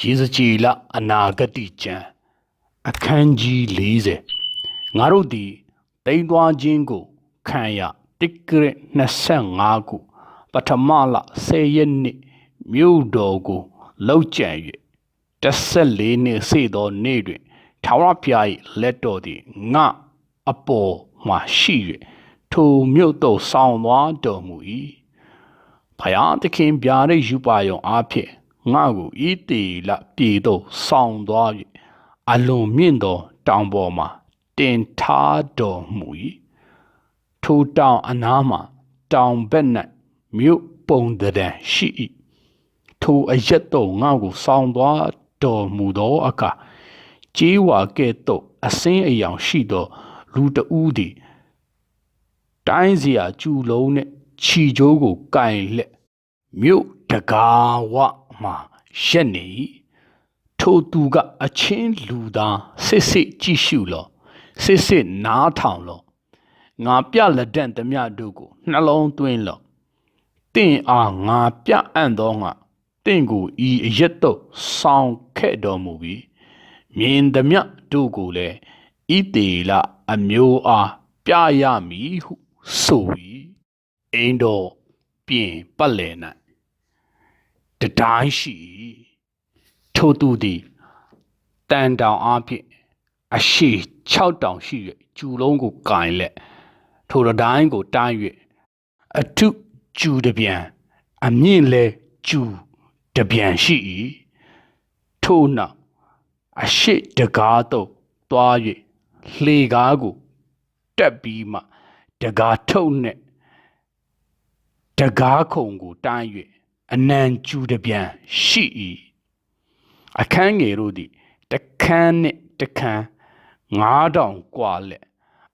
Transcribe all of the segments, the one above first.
ရေစကြည်လအနာဂတိကျမ်းအခန်းကြီး40ငါတို့သည်တိမ်သွားခြင်းကိုခံရတိကရ25ခုပထမလ10ရက်နေ့မြို့တော်ကိုလောက်ကျန်၍14နှစ်စေသောနေ့တွင်ထာဝရဘုရား၏လက်တော်သည်ငါအပေါ်မှရှိ၍ထိုမြို့သို့ဆောင်သွားတော်မူ၏ဖယားသခင်ဗျာဒိတ်ယူပါယုံအားဖြင့် ငါကိုဤတေလပြည်သို့ဆောင်သွား၍အလွန်မြင့်သောတောင်ပေါ်မှတင်ထားတော်မူ၏ထိုတောင်အနားမှတောင်ဘက်၌မြို့ပုံတံရှိ၏ထိုအရက်သို့ငါကိုဆောင်သွားတော်မူသောအခါကြေးဝါကဲ့သို့အစင်းအယောင်ရှိသော လူတဦးသည်တိုင်းစီယာကျူလုံးနဲ့ခြီချိုးကိုကင်လက်မြို့တကာဝ မှရက်နေ၏ထိုသူကအချင်းလူသားစစ်စစ်ကြည့်ရှုလောစစ်စစ်နားထောင်လောငါပြလက်ဒန့်သမျှတို့ကိုနှလုံးသွင်းလောတင့်အားငါပြအံ့သောငါတင့်ကိုဤအရက်တော့ဆောင်းခဲ့တော်မူပြီးမြင်သမျှတို့ကိုလည်းဤတေလအမျိုးအားပြရမည်ဟုဆို၏အိမ်တော်ပြင်ပတ်လည်၌ တတိုင်းရှိ၏ထိုသူသည်တန်တောင်အားဖြင့်အရှိ6တောင်ရှိ၍ကျူလုံးကိုကင်လက်ထိုတတိုင်းကိုတိုင်း၍အထုကျူတပြန်အမြင့်လဲကျူတပြန်ရှိ၏ထို့နောက်အရှိတကားသို့တွား၍လှေကားကိုတက်ပြီးမှတကားထုတ်နှင့်တကားခုံကိုတိုင်း၍ အနံကျူတပြန်ရှိ၏အခန်းငယ်တို့သည်တခန်းနှင့်တခန်း9000กว่าလက်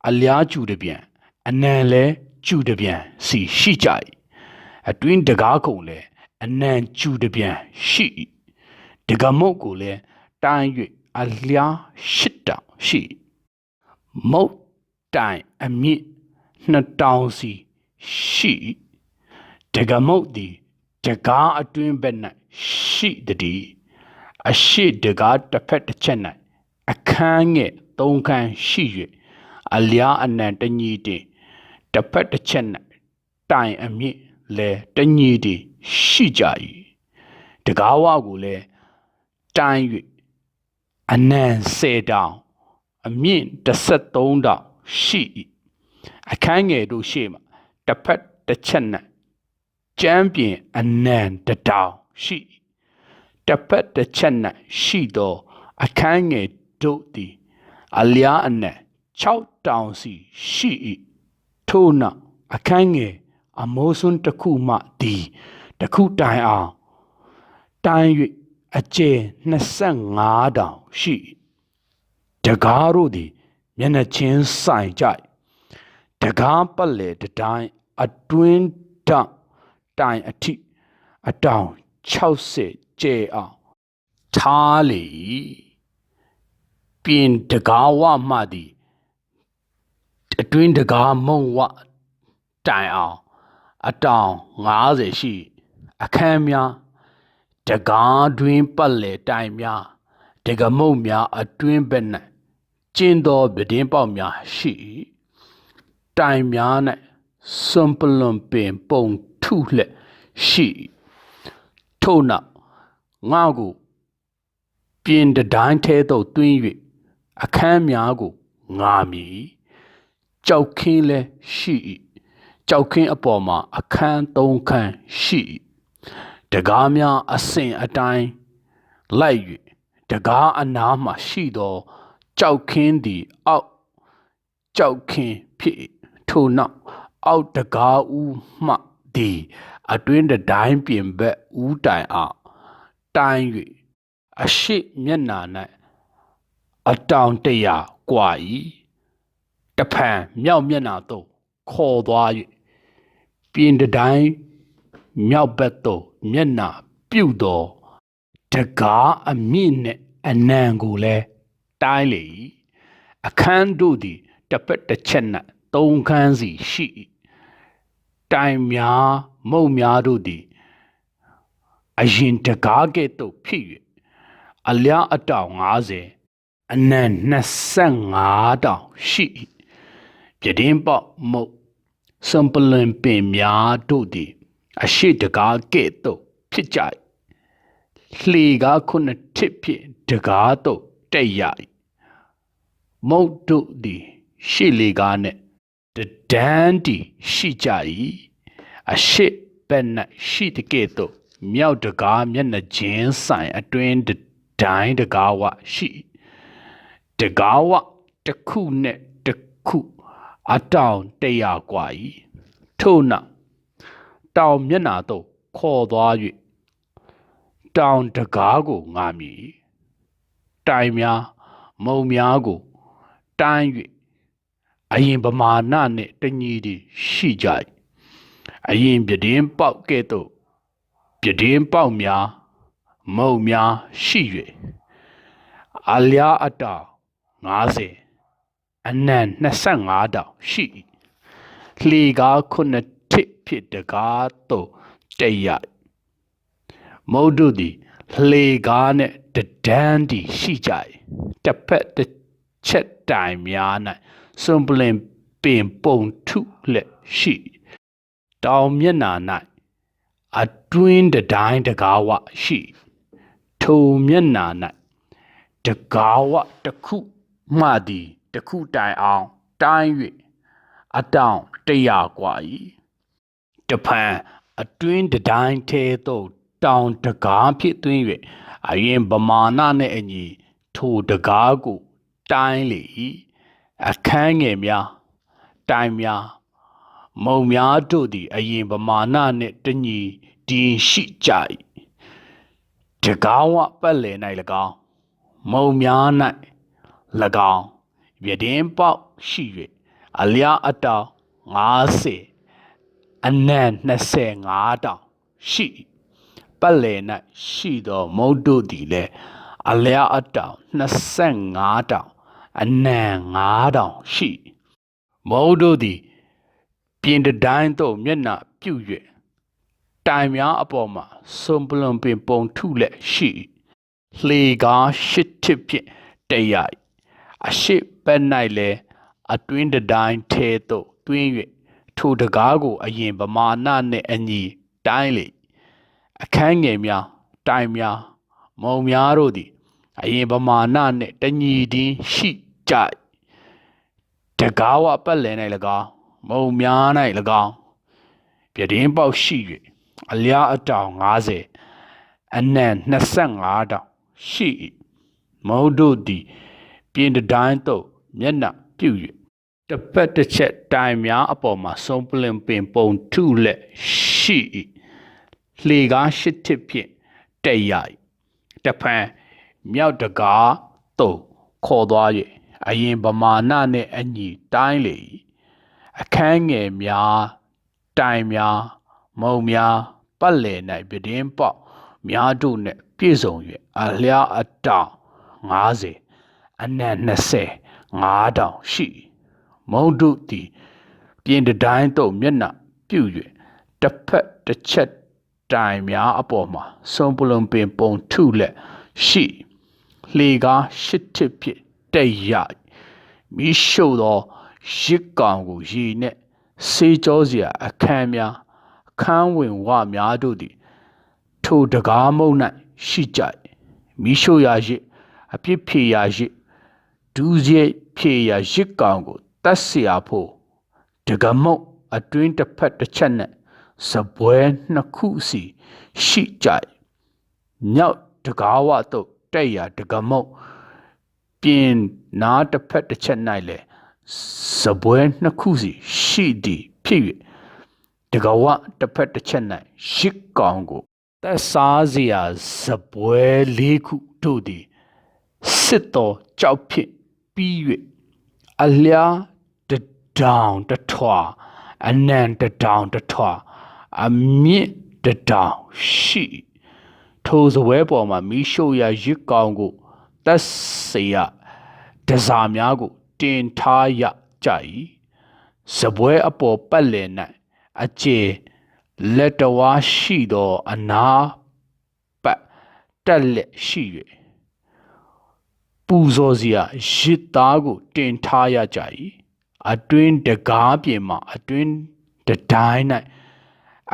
အလျားကျူတပြန်အနံလဲကျူတပြန်စီရှိကြ၏အတွင်းတကားခုံလဲအနံကျူတပြန်ရှိ၏တကမုတ်ကိုလဲတိုင်း၍အလျားရှစ်တောင်ရှိ၏မုတ်တိုင်အမြင့်နှစ်တောင်စီရှိ၏တကမုတ်သည် တကားအတွင်းဘက်၌ရှိသည်အရှိတကားတစ်ဖက်တစ်ချက်၌အခန်းငယ်သုံးခန်းရှိ၍အလျားအနံတညီတင်တစ်ဖက်တစ်ချက်၌တိုင်အမြင့်လဲတညီတင်ရှိကြ၏တကားဝကိုလည်းတိုင်း၍အနံ10တောင်အမြင့်13တောင်ရှိ၏အခန်းငယ်တို့ရှေ့မှာတစ်ဖက်တစ်ချက်၌ ကျမ်းပြင်အနံတတောင်ရှိ၏တစ်ဖက်တစ်ချက်၌ရှိသောအခန်းငယ်တို့သည်အလျားအနံ6တောင်စီရှိ၏ထို့နောက်အခန်းငယ်အမိုးစွန်းတစ်ခုမှသည်တစ်ခုတိုင်အောင်တိုင်း၍အကျယ်25တောင်ရှိ၏တကားတို့သည်မျက်နှာချင်းဆိုင်ကြ၏တကားပတ်လေတတိုင်းအတွင်းတောင် တိုင်အထိအတောင်60ကျဲအောင်ထားလေ၏ပြင်တကားဝမှသည်အတွင်းတကားမုံဝတိုင်အောင်အတောင်90ရှိ အခန်းများတကားတွင်ပတ်လေတိုင်များတကမုတ်များအတွင်းဘက်၌ကျင်းသောပဒင်းပေါက်များရှိ၏တိုင်များ၌စွန်ပလွန်ပင်ပုံ ထုလက်ရှိ၏ထို့နောက်ငါကိုပြင်တတိုင်းထဲသို့တွင်း၍အခန်းများကိုငာမည်ကြောက်ခင်းလည်းရှိ၏ကြောက်ခင်းအပေါ်မှာအခန်း၃ခန်းရှိ၏တကားများအစဉ်အတိုင်းလိုက်၍တကားအနားမှရှိသောကြောက်ခင်းသည်အောက်ကြောက်ခင်းဖြစ်၏ထို့နောက်အောက်တကားဦးမှ သည်အတွင်းတတိုင်းပြင်ဘက်ဦးတိုင်အောင်တိုင်း၍အရှိမျက်နာ၌အတောင်တရာกว่า၏တဖန်မြောက်မျက်နာသို့ခေါ်သွား၍ပြင်တတိုင်းမြောက်ဘက်သို့မျက်နာပြုတ်သောတကားအမြင့်နှင့်အနံကိုလည်းတိုင်းလေ၏အခန်းတို့သည်တစ်ဖက်တစ်ချက်၌သုံးခန်းစီရှိ၏ တိုင်များမုံများတို့သည်အရင်တကားကဲ့သို့ဖြစ်၍အလျားအတောင်90အနံ25တောင်ရှိ၏ပြတင်းပေါက်မုတ်စံပလင်ပင်များတို့သည်အရှိတကားကဲ့သို့ဖြစ်ကြ၏လှေကားခုနှစ်ထစ်ဖြင့်တကားသို့တက်ရ၏မုတ်တို့သည်ရှေ့လေကားနှင့် တဒန်းတီရှိကြ၏အရှိဘက်၌ရှိတကဲ့သို့မြောက်တကားမျက်နှာချင်းဆိုင်အတွင်းတဒိုင်းတကားဝရှိ၏တကားဝတစ်ခုနှင့်တစ်ခုအတောင်တရာกว่า၏ထို့နောက်တောင်မျက်နှာသို့ခေါ်သွား၍တောင်တကားကိုငာမည်တိုင်များမုံများကိုတိုင်း၍ အရင်ပမာဏနှင့်တညီတည်ရှိကြ၏အရင်ပြတင်းပေါက်ကဲ့သို့ပြတင်းပေါက်များမုံများရှိ၍အလျားအတောင်90အနံ25တောင်ရှိ၏လှေကားခုနှစ်ထစ်ဖြစ်တကားသို့တက်ရ၏မုတ်တို့သည်လှေကားနှင့်တဒန်းတီရှိကြ၏တစ်ဖက်တစ်ချက်တိုင်များ၌ စွန်ပလင်ပင်ပုံထုလက်ရှိတောင်မျက်နာ၌အတွင်းတတိုင်းတကားဝရှိထိုမျက်နာ၌တကားဝတစ်ခုမှသည်တစ်ခုတိုင်အောင်တိုင်း၍အတောင်တရာกว่า၏တဖန်အတွင်းတတိုင်းထဲသို့တောင်တကားဖြစ်သွင်း၍အရင်ပမာဏနှင့်အညီထိုတကားကိုတိုင်းလေ၏ အခန်းငယ်များတိုင်များမုံများတို့သည်အရင်ပမာဏနှင့်တညီတည်ရှိကြ၏တကားဝပတ်လည်၌၎င်းမုံများ၌၎င်းပြတင်းပေါက်ရှိ၍အလျားအတောင်90အနံ25တောင်ရှိ၏ပတ်လည်၌ရှိသောမုတ်တို့သည်လည်းအလျားအတောင်25တောင် အနံ9တောင်ရှိမုတ်တို့သည်ပြင်တတိုင်းသို့မျက်နှာပြုတ်၍တိုင်များအပေါ်မှာစွန်ပလွန်ပင်ပုံထုလက်ရှိလှေကားရှစ်ထစ်ဖြင့်တရ၏အရှိဘက်၌လည်းအတွင်းတတိုင်းထဲသို့တွင်း၍ထိုတကားကို အရင်ဗမာဏနှင့်အညီတိုင်းလေအခန်းငယ်များတိုင်များမုံများတို့သည် အရင်ဗမာဏနှင့်တညီတည်းရှိကြ၏တကားဝပတ်လည်၌၎င်းမုံများ၌၎င်းပြတင်းပေါက်ရှိ၍အလျားအတောင်90အနံ25တောင်ရှိ၏မုံတို့သည်ပြင်တိုင်းသို့မျက်နှာပြု၍တစ်ဖက်တစ်ချက်တိုင်များအပေါ်မှာဆုံးပလင်ပင်ပုံထုလက်ရှိ၏လှေကားရှစ်ထစ်ဖြင့်တက်ရ၏တဖန် မြောက်တကားသို့ခေါ်သွား၍အရင်ဗမာဏနှင့်အညီတိုင်းလေ၏အခန်းငယ်များတိုင်များမုံများပတ်လည်၌ပြတင်းပေါက်များတို့နှင့်ပြည့်စုံ၍အလျားအတောင်90အနံ20ငါးတောင်ရှိမုံတို့သည်ပြင်တိုင်းသို့မျက်နှာပြု၍တစ်ဖက်တစ်ချက်တိုင်များအပေါ်မှာစုံပလုံပင်ပုံထုလက်ရှိ လှေကားရှစ်ထစ်ဖြစ်တိတ်ရမိရှုသောရစ်ကောင်ကိုရေနှင့်စေးကြောစရာအခန်းများအခန်းဝင်ဝများတို့သည်ထိုတကားမုံ၌ရှိကြမိရှုရာရစ်အပြစ်ဖြေရာရစ်ဒူးစဲဖြေရာရစ်ကောင်ကိုတတ်เสียဖို့တကမုတ်အတွင်းတစ်ဖက်တစ်ချက်နဲ့စပွဲနှစ်ခုစီရှိကြမြောက်တကားဝတော့ တဲ့ရတကမုတ်ပြင်နားတစ်ဖက်တစ်ချက်၌လေစပွဲနှစ်ခုစီရှိသည်ဖြစ်၍တကဝတစ်ဖက်တစ်ချက်၌ရစ်ကောင်ကိုသက်စားစရာစပွဲလေးခုတို့သည်စစ်တော်ကြောက်ဖြစ်ပြီး၍အလျားတဒောင်တထွာအနံတဒောင်တထွာအမြင့်တဒောင်ရှိ ထိုစပွဲပေါ်မှာမိရှုရရစ်ကောင်ကိုသက်စေရတစားများကို တင်ထားရကြ၏စပွဲအပေါ်ပတ်လည်၌အကျေလက်တော်ရှိသောအနာပတ်တက်လက်ရှိ၍ပူဇော်စရာရစ်သားကို တင်ထားရကြ၏အတွင်းတကားပြင်မှာအတွင်းတတိုင်း၌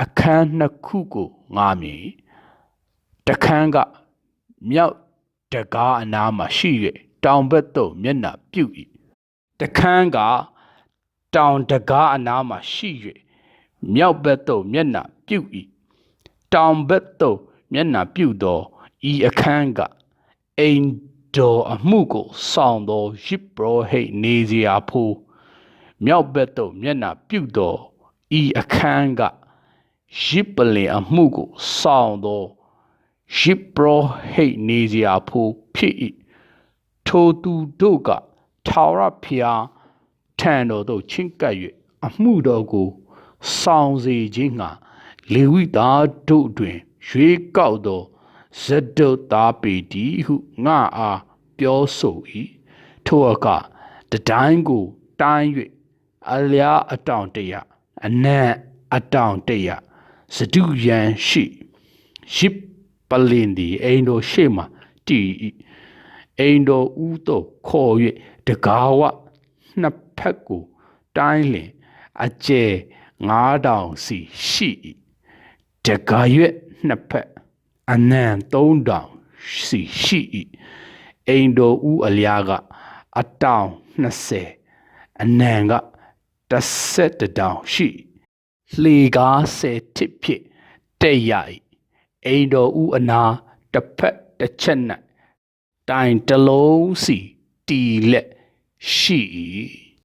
အခန်းနှစ်ခုကိုငားမြင်၏ တခန်းကမြောက်တကားအနားမှာရှိ၍တောင်ဘက်သို့မျက်နှာပြု၏တခန်းကတောင်တကားအနားမှာရှိ၍မြောက်ဘက်သို့မျက်နှာပြု၏တောင်ဘက်သို့မျက်နှာပြုသောဤအခန်းကအိမ်တော်အမှုကိုဆောင်သောရစ်ပရောဟိတ်နေစရာဖိုးမြောက်ဘက်သို့မျက်နှာပြုသောဤအခန်းကရစ်ပလင်အမှုကိုဆောင်သော ရစ်ပရောဟိတ်နေစရာဖိုးဖြစ်၏ထိုသူတို့ကထာဝရဘုရားထံတော်သို့ချဉ်ကပ်၍အမှုတော်ကိုဆောင်စေခြင်းငှာလေဝိသားတို့တွင်ရွေးကောက်သောဇဒုတ်သားပေတီဟုငါအားပြောဆို၏ထိုအခါတတိုင်းကိုတိုင်း၍အလျားအတောင်တရအနံ့အတောင်တရစဒုယံရှိရစ် ပလင်ဒီအိမ်တော်ရှေ့မှတည်၏အိမ်တော်ဦးသို့ခေါ်၍တကားဝနှစ်ဖက်ကိုတိုင်းလင်အကျဲ9000စီရှိ၏တကားရွက်နှစ်ဖက်အနံ3000စီရှိ၏အိမ်တော်ဦးအလျားကအတောင်20အနံက17တောင်ရှိလှေကား10ထစ်ဖြင့်တဲ့ရ၏ အိမ်တော်ဦးအနာတစ်ဖက်တစ်ချက်၌တိုင်တစ်လုံးစီတီလက်ရှိ၏